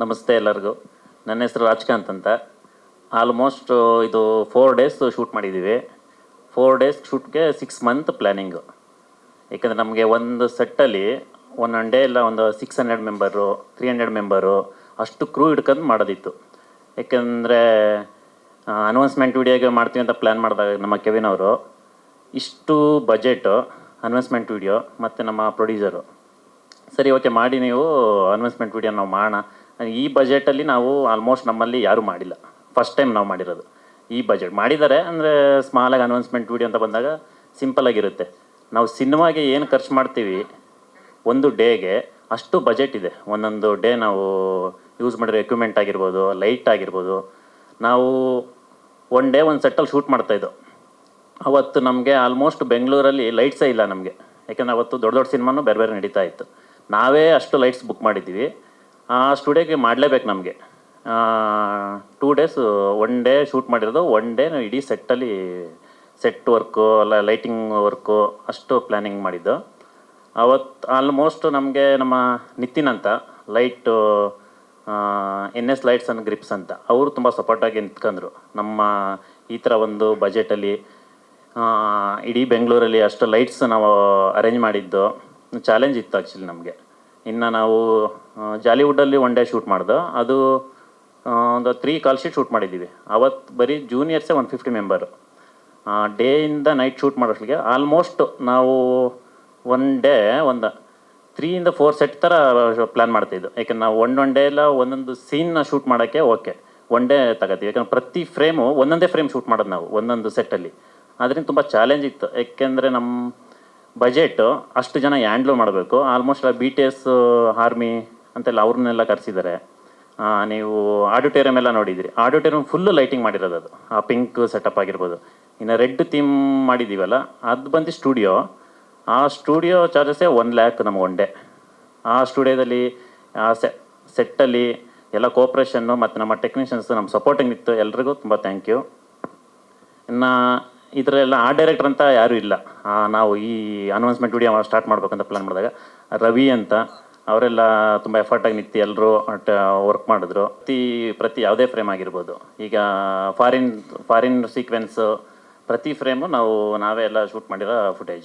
ನಮಸ್ತೆ ಎಲ್ಲರಿಗೂ. ನನ್ನ ಹೆಸರು ರಾಜ್ಕಾಂತ್ ಅಂತ. ಆಲ್ಮೋಸ್ಟ್ ಇದು ಫೋರ್ ಡೇಸ್ ಶೂಟ್ ಮಾಡಿದ್ದೀವಿ ಫೋರ್ ಡೇಸ್ ಶೂಟ್ಗೆ ಸಿಕ್ಸ್ ಮಂತ್ ಪ್ಲ್ಯಾನಿಂಗು ಯಾಕಂದರೆ ನಮಗೆ ಒಂದು ಸೆಟ್ಟಲ್ಲಿ ಒನ್ ಡೇ ಇಲ್ಲ, ಒಂದು six hundred member three hundred member ಅಷ್ಟು ಕ್ರೂ ಹಿಡ್ಕೊಂಡು ಮಾಡೋದಿತ್ತು. ಏಕೆಂದರೆ ಅನೌನ್ಸ್ಮೆಂಟ್ ವಿಡಿಯೋಗೆ ಮಾಡ್ತೀವಿ ಅಂತ ಪ್ಲ್ಯಾನ್ ಮಾಡಿದಾಗ ನಮ್ಮ ಕೆವಿನ್ ಅವರು, ಇಷ್ಟು ಬಜೆಟು ಅನೌನ್ಸ್ಮೆಂಟ್ ವಿಡಿಯೋ ಮತ್ತು ನಮ್ಮ ಪ್ರೊಡ್ಯೂಸರು ಸರಿ ಓಕೆ ಮಾಡಿ ನೀವು ಅನೌನ್ಸ್ಮೆಂಟ್ ವಿಡಿಯೋ ನಾವು ಮಾಡೋಣ. ಈ ಬಜೆಟಲ್ಲಿ ನಾವು ಆಲ್ಮೋಸ್ಟ್ ನಮ್ಮಲ್ಲಿ ಯಾರೂ ಮಾಡಿಲ್ಲ. ಫಸ್ಟ್ ಟೈಮ್ ನಾವು ಮಾಡಿರೋದು. ಈ ಬಜೆಟ್ ಮಾಡಿದ್ದಾರೆ ಅಂದರೆ ಸ್ಮಾಲಾಗಿ ಅನೌನ್ಸ್ಮೆಂಟ್ ವಿಡಿಯೋ ಅಂತ ಬಂದಾಗ ಸಿಂಪಲ್ ಆಗಿರುತ್ತೆ. ನಾವು ಸಿನಿಮಾಗೆ ಏನು ಖರ್ಚು ಮಾಡ್ತೀವಿ? ಒಂದು ಡೇಗೆ ಅಷ್ಟು ಬಜೆಟ್ ಇದೆ. ಒಂದೊಂದು ಡೇ ನಾವು ಯೂಸ್ ಮಾಡಿರೋ ಎಕ್ವಿಪ್ಮೆಂಟ್ ಆಗಿರ್ಬೋದು ಲೈಟ್ ಆಗಿರ್ಬೋದು. ನಾವು ಒನ್ ಡೇ ಒಂದು ಸೆಟ್ಟಲ್ಲಿ ಶೂಟ್ ಮಾಡ್ತಾಯಿದ್ದೋ ಅವತ್ತು ನಮಗೆ ಆಲ್ಮೋಸ್ಟ್ ಬೆಂಗಳೂರಲ್ಲಿ ಲೈಟ್ಸೇ ಇಲ್ಲ ನಮಗೆ. ಯಾಕೆಂದರೆ ಅವತ್ತು ದೊಡ್ಡ ದೊಡ್ಡ ಸಿನಿಮಾನು ಬೇರೆ ಬೇರೆ ನಡೀತಾ ಇತ್ತು. ನಾವೇ ಅಷ್ಟು ಲೈಟ್ಸ್ ಬುಕ್ ಮಾಡಿದ್ದೀವಿ. ಆ ಸ್ಟುಡಿಯೋಗೆ ಮಾಡಲೇಬೇಕು ನಮಗೆ. Two days one day shoot ಮಾಡಿರೋದು ಒನ್ ಡೇ ಇಡೀ ಸೆಟ್ಟಲ್ಲಿ ಸೆಟ್ ವರ್ಕು ಅಲ್ಲ ಲೈಟಿಂಗ್ ವರ್ಕು ಅಷ್ಟು ಪ್ಲ್ಯಾನಿಂಗ್ ಮಾಡಿದ್ದು. ಅವತ್ತು ಆಲ್ಮೋಸ್ಟ್ ನಮಗೆ ನಮ್ಮ ನಿತಿನ್ ಅಂತ light N S lights and grips ಅಂತ, ಅವರು ತುಂಬ ಸಪೋರ್ಟಾಗಿ ನಿಂತ್ಕೊಂಡ್ರು ನಮ್ಮ ಈ ಥರ ಒಂದು ಬಜೆಟಲ್ಲಿ ಇಡೀ ಬೆಂಗಳೂರಲ್ಲಿ ಅಷ್ಟು ಲೈಟ್ಸ್ ನಾವು ಅರೇಂಜ್ ಮಾಡಿದ್ದು ಚಾಲೆಂಜ್ ಇತ್ತು ಆ್ಯಕ್ಚುಲಿ ನಮಗೆ. ಇನ್ನು ನಾವು ಜಾಲಿವುಡ್ಡಲ್ಲಿ ಒನ್ ಡೇ ಶೂಟ್ ಮಾಡ್ದು. ಅದು ಒಂದು ತ್ರೀ ಕಾಲ್ ಶೀಟ್ ಶೂಟ್ ಮಾಡಿದ್ದೀವಿ. ಅವತ್ತು ಬರೀ ಜೂನಿಯರ್ಸೇ ಒನ್ ಫಿಫ್ಟಿ ಮೆಂಬರು ಡೇಯಿಂದ ನೈಟ್ ಶೂಟ್ ಮಾಡೋಷ್ಟಿಗೆ ಆಲ್ಮೋಸ್ಟ್ ನಾವು ಒನ್ ಡೇ ಒಂದು ತ್ರೀಯಿಂದ ಫೋರ್ ಸೆಟ್ ಥರ ಪ್ಲ್ಯಾನ್ ಮಾಡ್ತಿದ್ದು ಯಾಕಂದ್ರೆ ನಾವು ಒನ್ ಒನ್ ಡೇ ಎಲ್ಲ ಒಂದೊಂದು ಸೀನ್ನ ಶೂಟ್ ಮಾಡೋಕ್ಕೆ ಓಕೆ ಒನ್ ಡೇ ತಗೋತೀವಿ. ಯಾಕಂದ್ರೆ ಪ್ರತಿ ಫ್ರೇಮು ಒಂದೊಂದೇ ಫ್ರೇಮ್ ಶೂಟ್ ಮಾಡೋದು ನಾವು, ಒಂದೊಂದು ಸೆಟ್ಟಲ್ಲಿ ಅದರಿಂದ ತುಂಬ ಚಾಲೆಂಜ್ ಇತ್ತು. ಯಾಕೆಂದರೆ ನಮ್ಮ ಬಜೆಟು ಅಷ್ಟು ಜನ ಹ್ಯಾಂಡ್ಲು ಮಾಡಬೇಕು. Almost B T S army ಅಂತೆಲ್ಲ ಅವ್ರನ್ನೆಲ್ಲ ಕರೆಸಿದ್ದಾರೆ ನೀವು ಆಡಿಟೋರಿಯಂ ಎಲ್ಲ ನೋಡಿದಿರಿ. ಆಡಿಟೋರಿಯಂ ಫುಲ್ಲು ಲೈಟಿಂಗ್ ಮಾಡಿರೋದು ಅದು. ಆ ಪಿಂಕ್ ಸೆಟಪ್ ಆಗಿರ್ಬೋದು. ಇನ್ನು ರೆಡ್ ಥೀಮ್ ಮಾಡಿದ್ದೀವಲ್ಲ ಅದು ಬಂದು ಸ್ಟುಡಿಯೋ ಆ ಸ್ಟುಡಿಯೋ ಚಾರ್ಜಸ್ಸೇ ಒನ್ ಲ್ಯಾಕ್ ನಮ್ಗೆ ಒನ್ ಡೇ ಆ ಸ್ಟುಡಿಯೋದಲ್ಲಿ ಆ ಸೆ ಸೆಟ್ಟಲ್ಲಿ ಎಲ್ಲ ಕೋಪ್ರೇಷನ್ನು ಮತ್ತು ನಮ್ಮ ಟೆಕ್ನಿಷಿಯನ್ಸ್ ನಮ್ಮ ಸಪೋರ್ಟಿಂಗ್ ಇತ್ತು. ಎಲ್ರಿಗೂ ತುಂಬ ಥ್ಯಾಂಕ್ ಯು ಇನ್ನು ಇದರೆಲ್ಲ ಆ ಡೈರೆಕ್ಟರ್ ಅಂತ ಯಾರೂ ಇಲ್ಲ. ನಾವು ಈ ಅನೌನ್ಸ್ಮೆಂಟ್ ವಿಡಿಯೋ ಸ್ಟಾರ್ಟ್ ಮಾಡ್ಬೇಕಂತ ಪ್ಲ್ಯಾನ್ ಮಾಡಿದಾಗ ರವಿ ಅಂತ ಅವರೆಲ್ಲ ತುಂಬ ಎಫರ್ಟಾಗಿ ನಿಂತು ಎಲ್ಲರೂ ವರ್ಕ್ ಮಾಡಿದ್ರು. ಪ್ರತಿ ಪ್ರತಿ ಯಾವುದೇ ಫ್ರೇಮ್ ಆಗಿರ್ಬೋದು. ಈಗ ಫಾರಿನ್ ಫಾರಿನ್ ಸೀಕ್ವೆನ್ಸು ಪ್ರತಿ ಫ್ರೇಮು ನಾವು ನಾವೇ ಎಲ್ಲ ಶೂಟ್ ಮಾಡಿರೋ ಫುಟೇಜ್